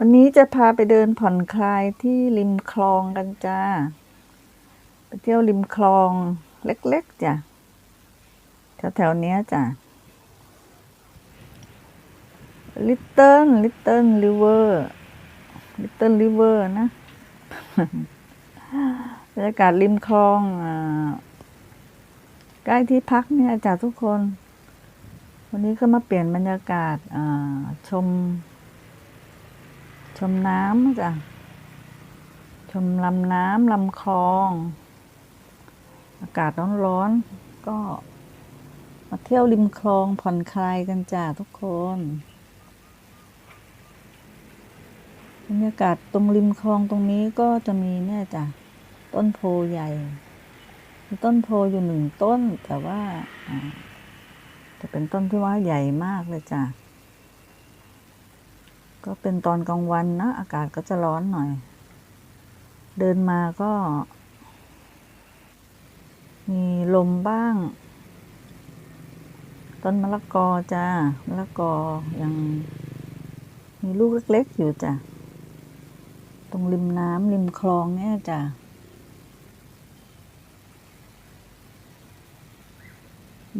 วันนี้จะพาไปเดินผ่อนคลายที่ริมคลองกันจ้า ไปเที่ยวริมคลองเล็กๆจ้ะ แถวๆเนี้ยจ้ะ Little Little River Little River นะบรรยากาศริมคลองอใกล้ที่พักเนี่ยจ้ะทุกคน วันนี้ก็มาเปลี่ยนบรรยากาศชม ชมน้ำจ้ะ ชมลำน้ำลำคลอง อากาศร้อนๆ ก็ มาเที่ยวริมคลองผ่อนคลายกันจ้ะทุกคนบรรยากาศตรงริมคลองตรงนี้ก็จะมีเนี่ยจ้ะ ต้นโพใหญ่ มีต้นโพอยู่หนึ่งต้น แต่ว่าอ่าจะเป็นต้นที่ว่าใหญ่มากเลยจ้ะ ก็เป็นตอนกลางวันนะ อากาศก็จะร้อนหน่อย เดินมาก็ มีลมบ้าง ต้นมะละกอจ้ามะละกอยัง มีลูกเล็กๆอยู่จ้ะ ตรงริมน้ำริมคลองเนี่ยจ้ะ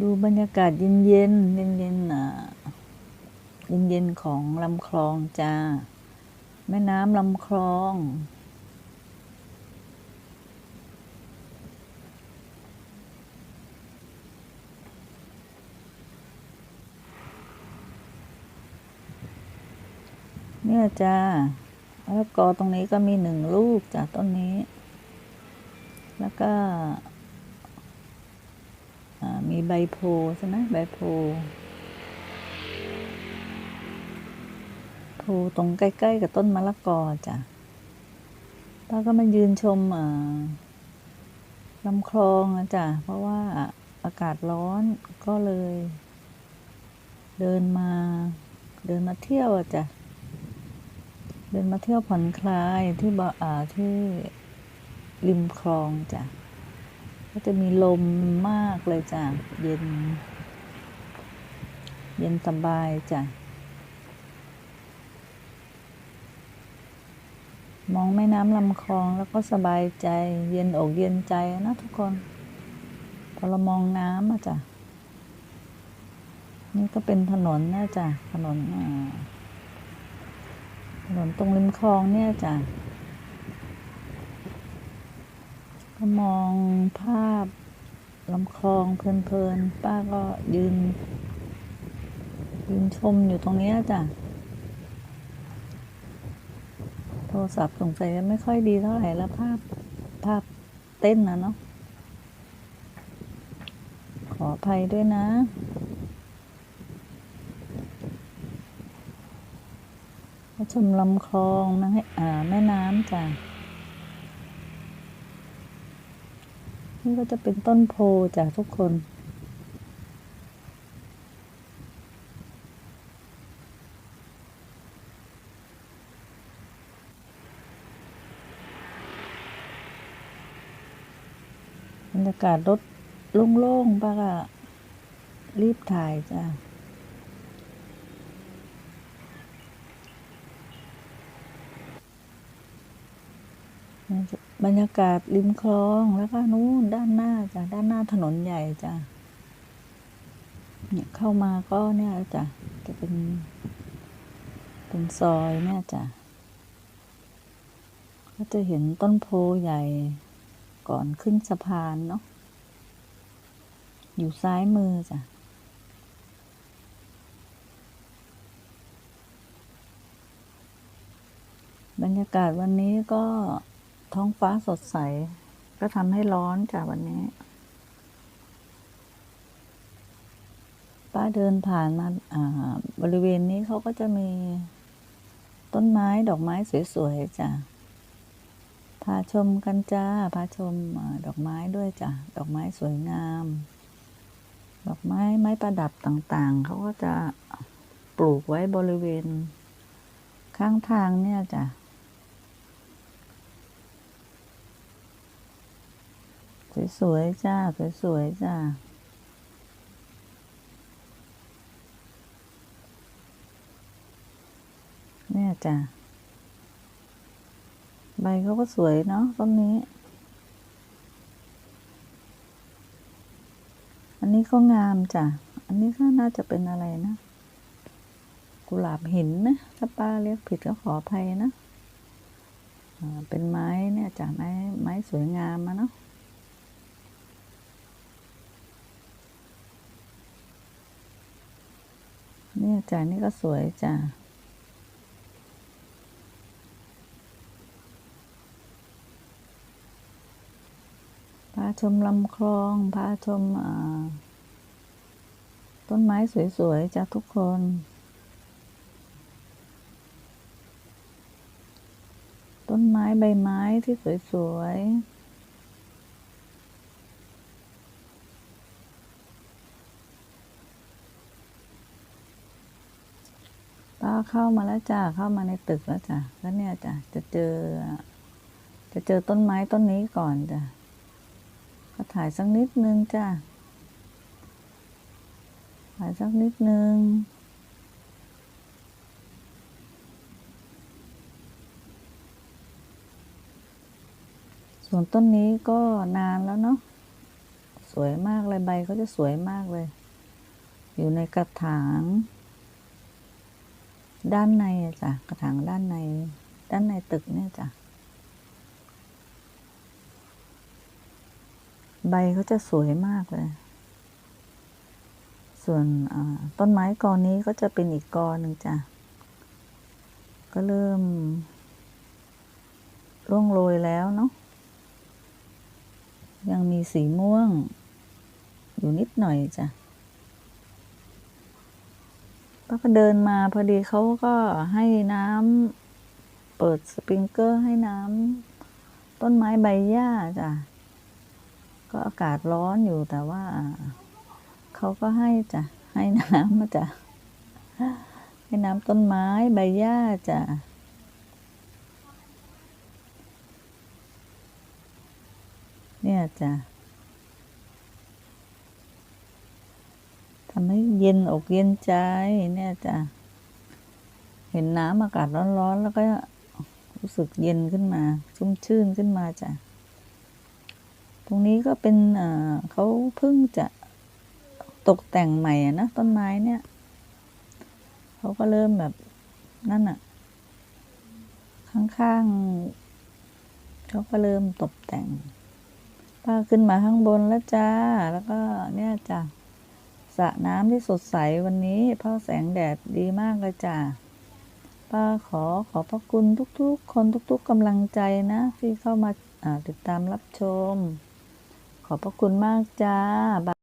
ดูบรรยากาศเย็นๆเย็นเย็นๆอะ เย็นๆของลำคลองจ้า แม่น้ำลำคลอง เนี่ยจ้าแล้วก็ตรงนี้ก็มีหนึ่งลูกจากต้นนี้ แล้วก็มีใบโพใช่ไหมใบโพ โพตรงใกล้ๆกับต้นมะละกอจ้ะป้าก็มายืนชมอ่าลำคลองนะจ้ะเพราะว่าอากาศร้อนก็เลย เดินมาเดินมาเที่ยวอะจ้ะเดินมาเที่ยวผ่อนคลายที่บ่ออ่าที่ริมคลองจ้ะก็จะมีลมมากเลยจ้ะเย็น เย็นสบายจ้ะ มองแม่น้ำลำคลองแล้วก็สบายใจ เย็นอกเย็นใจนะทุกคนพอเรามองน้ำอะจ้ะนี่ก็เป็นถนนนะจ้ะถนนถนนตรงริมคลองเนี่ยจ้ะก็มองภาพลำคลองเพลินๆป้าก็ยืนยืนชมอยู่ตรงนี้จ้ะ โท รศัพท์สงสัยจะไม่ค่อยดีเท่าไหร่แล้วภาพภาพเต้นนะเนาะขออภัยด้วยนะชมลำคลองนะให้อ่าแม่น้ำจ้ะนี่ก็จะเป็นต้นโพจ้ะทุกคน บรรยากาศรถโล่งๆป้าก็รีบถ่ายจ้ะบรรยากาศริมคลองแล้วก็นู้นด้านหน้าจ้ะด้านหน้าถนนใหญ่จ้ะเนี่ยเข้ามาก็เนี่ยจ้ะจะเป็น เป็นซอยเนี่ยจ้ะก็จะเห็นต้นโพใหญ่ ก่อนขึ้นสะพานเนาะ อยู่ซ้ายมือจ้ะ บรรยากาศวันนี้ก็ท้องฟ้าสดใส ก็ทำให้ร้อนจากวันนี้ ป้าเดินผ่านมาอ่าบริเวณนี้เขาก็จะมีต้นไม้ดอกไม้สวยๆจ้ะ พาชมกันจ้าพาชมดอกไม้ด้วยจ้ะดอกไม้สวยงาม ดอกไม้ไม้ประดับต่างๆ เขาก็จะปลูกไว้บริเวณ ข้างทางเนี่ยจ้ะสวยๆจ้าสวยๆจ้าเนี่ยจ้ะ ใบเขาก็สวยเนาะต้นนี้ อันนี้ก็งามจ้ะ อันนี้ก็น่าจะเป็นอะไรนะ กุหลาบหินนะ ถ้าป้าเรียกผิดก็ขออภัยนะเป็นไม้เนี่ยจ้ะไม้ไม้สวยงามมาเนาะเนี่ยจ้ะนี่ก็สวยจ้ะ ชมลำคลอง พาชมต้นไม้สวยๆจ้ะทุกคน ต้นไม้ใบไม้ที่สวยๆป้าเข้ามาแล้วจ้ะเข้ามาในตึกแล้วจ้ะแล้วเนี่ยจ้ะจะเจอ จะเจอต้นไม้ต้นนี้ก่อนจ้ะ ถ่ายสักนิดนึงจ้ะ ถ่ายสักนิดนึง ส่วนต้นนี้ก็นานแล้วเนาะ สวยมากเลยใบเขาจะสวยมากเลย อยู่ในกระถาง ด้านในจ้ะ กระถางด้านใน ด้านในตึกเนี่ยจ้ะ ใบเขาจะสวยมากเลย ส่วนต้นไม้กอนี้ก็จะเป็นอีกกอหนึ่งจ้ะ ก็เริ่ม ร่วงโรยแล้วเนาะ ยังมีสีม่วง อยู่นิดหน่อยจ้ะป้าก็เดินมาพอดีเขาก็ให้น้ำเปิดสปริงเกอร์ให้น้ำต้นไม้ใบหญ้าจ้ะ ก็อากาศร้อนอยู่แต่ว่าเขาก็ให้จ้ะให้น้ำมาจ้ะให้น้ำต้นไม้ใบหญ้าจ้ะเนี่ยจ้ะทำให้เย็นอกเย็นใจเนี่ยจ้ะเห็นน้ำอากาศร้อนๆ แล้วก็รู้สึกเย็นขึ้นมา ชุ่มชื่นขึ้นมาจ้ะ ตรงนี้ก็เป็นเขาเพิ่งจะตกแต่งใหม่นะต้นไม้เนี่ยเขาก็เริ่มแบบนั่นอะข้างๆเขาก็เริ่มตกแต่งป้าขึ้นมาข้างบนแล้วจ้า แล้วก็เนี่ยจ้ะสระน้ำที่สดใสวันนี้เพราะแสงแดดดีมากเลยจ้าป้าขอขอบพระคุณทุกๆ คนทุก ๆกำลังใจนะ ที่เข้ามาติดตามรับชม ขอบพระคุณมากจ้า